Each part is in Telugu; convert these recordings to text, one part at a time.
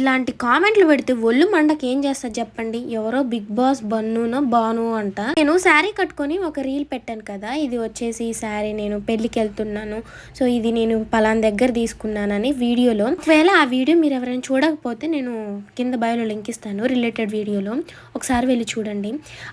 ఇలాంటి కామెంట్లు పెడితే ఒళ్ళు మండకి ఏం చేస్తా చెప్పండి? ఎవరో బిగ్ బాస్ బన్నునో బాను అంట. నేను శారీ కట్టుకొని ఒక రీల్ పెట్టాను కదా ఇది వచ్చేసి ఈ శారీ నేను పెళ్ళికి వెళ్తున్నాను. సో ఇది నేను పలాన్ దగ్గర తీసుకున్నానని వీడియోలో. ఒకవేళ ఆ వీడియో మీరు ఎవరైనా చూడకపోతే నేను కింద బయోలో లింక్ ఇస్తాను రిలేటెడ్ వీడియోలో. ఒకసారి వెళ్ళి చూడండి.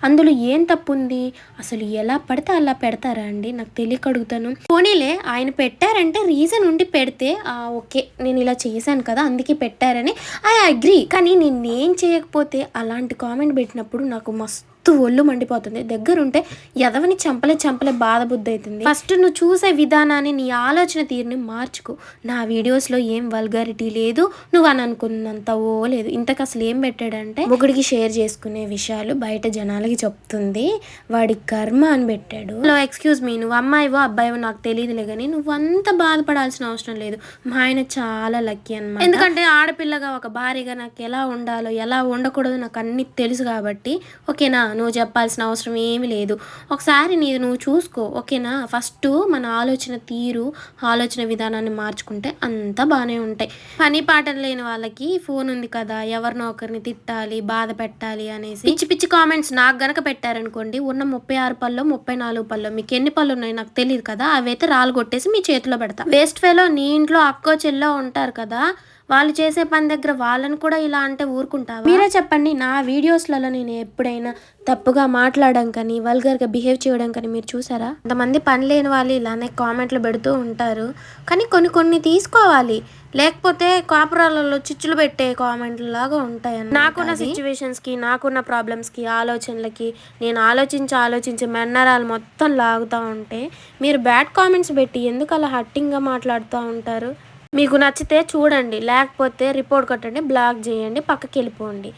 అందులో ఏం తప్పు ఉంది అసలు ఎలా పడితే అలా పెడతారా అండి? నాకు తెలియక అడుగుతాను. పోనీలే ఆయన పెట్టారంటే రీజన్ ఉండి పెడితే ఓకే నేను ఇలా చేశాను కదా అందుకే పెట్టారని ఐ అగ్రి కానీ నేనేం చేయకపోతే అలాంటి కామెంట్ పెట్టినప్పుడు నాకు మస్తు ఒళ్ళు మండిపోతుంది. దగ్గరుంటే ఎదవని చంపలే చంపలే బాధ బుద్ధి అవుతుంది ఫస్ట్ నువ్వు చూసే విధానాన్ని నీ ఆలోచన తీరుని మార్చుకో. నా వీడియోస్లో ఏం వల్గారిటీ లేదు నువ్వు అని అనుకున్నంత ఓ లేదు. ఇంతకు అసలు ఏం పెట్టాడంటే ఒకడికి షేర్ చేసుకునే విషయాలు బయట జనాలకి చెప్తుంది. వాడి కర్మ అని పెట్టాడు. హలో ఎక్స్క్యూజ్ మీ నువ్వు అమ్మాయివో అబ్బాయివో నాకు తెలియదులే కానీ నువ్వు అంత బాధపడాల్సిన అవసరం లేదు. మా ఆయన చాలా లక్కీ అన్నమాట. ఎందుకంటే ఆడపిల్లగా ఒక భార్యగా నాకు ఎలా ఉండాలో ఎలా ఉండకూడదో నాకు అన్ని తెలుసు కాబట్టి ఓకేనా? నువ్వు చెప్పాల్సిన అవసరం ఏమీ లేదు. ఒకసారి నీది నువ్వు చూసుకో ఓకేనా? ఫస్ట్ మన ఆలోచన తీరు ఆలోచన విధానాన్ని మార్చుకుంటే అంతా బాగానే ఉంటాయి. పని పాటలు లేని వాళ్ళకి ఫోన్ ఉంది కదా ఎవరినో ఒకరిని తిట్టాలి బాధ పెట్టాలి అనేసి. పిచ్చి పిచ్చి కామెంట్స్ నాకు గనక పెట్టారనుకోండి ఉన్న ముప్పై ఆరు పళ్ళు ముప్పై నాలుగు పళ్ళు మీకు ఎన్ని పళ్ళు ఉన్నాయి నాకు తెలియదు కదా అవైతే రాళ్ళు కొట్టేసి మీ చేతిలో పెడతా. వేస్ట్ ఫేలో నీ ఇంట్లో అక్కో చెల్లో ఉంటారు కదా వాళ్ళు చేసే పని దగ్గర వాళ్ళని కూడా ఇలా అంటే ఊరుకుంటావా? మీరే చెప్పండి నా వీడియోస్లలో నేను ఎప్పుడైనా తప్పుగా మాట్లాడడం కానీ వల్గర్గా బిహేవ్ చేయడం కానీ మీరు చూసారా? కొంతమంది పని లేని వాళ్ళు ఇలానే కామెంట్లు పెడుతూ ఉంటారు. కానీ కొన్ని కొన్ని తీసుకోవాలి. లేకపోతే కాపురాలలో చిచ్చులు పెట్టే కామెంట్లు లాగా ఉంటాయి నాకున్న సిచ్యువేషన్స్కి నాకున్న ప్రాబ్లమ్స్కి ఆలోచనలకి నేను ఆలోచించి ఆలోచించి మెన్నరాలు మొత్తం లాగుతూ ఉంటే మీరు బ్యాడ్ కామెంట్స్ పెట్టి ఎందుకు అలా హట్టింగ్గా మాట్లాడుతూ ఉంటారు? మీకు నచ్చితే చూడండి లేకపోతే రిపోర్ట్ కొట్టండి బ్లాక్ చేయండి పక్కకి వెళ్ళిపోండి.